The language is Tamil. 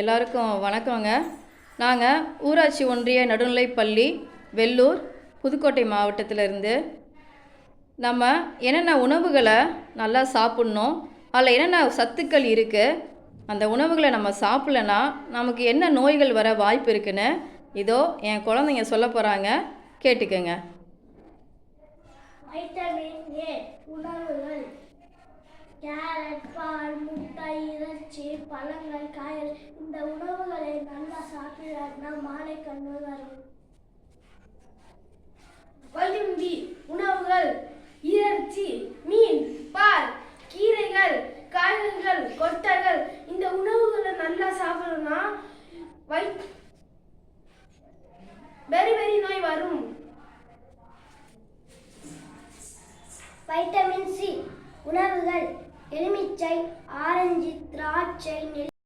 எல்லாருக்கும் வணக்கங்க. நாங்கள் ஊராட்சி ஒன்றிய நடுநிலைப்பள்ளி வெள்ளூர் புதுக்கோட்டை மாவட்டத்திலிருந்து. நம்ம என்னென்ன உணவுகளை நல்லா சாப்பிட்ணும் அதில் என்னென்ன சத்துக்கள் இருக்குது அந்த உணவுகளை நம்ம சாப்பிட்லனா நமக்கு என்ன நோய்கள் வர வாய்ப்பு இருக்குன்னு இதோ என் குழந்தைங்க சொல்ல போகிறாங்க கேட்டுக்கங்க. வைட்டமின் ஏ உணவுகள் கேரட் பால் முட்டை இறைச்சி பழங்கள் காய்கள் இந்த உணவுகளை நல்லா சாப்பிடனா மாலை கண்ணு வரும் வலிம்பி உணவுகள் இறைச்சி மீன் பால் கீரைகள் காய்கறிகள் கொட்டைகள் இந்த உணவுகளை நல்லா சாப்பிடணும்னா வை வெரி வெரி நோய் வரும். வைட்டமின் சி உணவுகள் எலுமிச்சை ஆரஞ்சு திராட்சை நெல்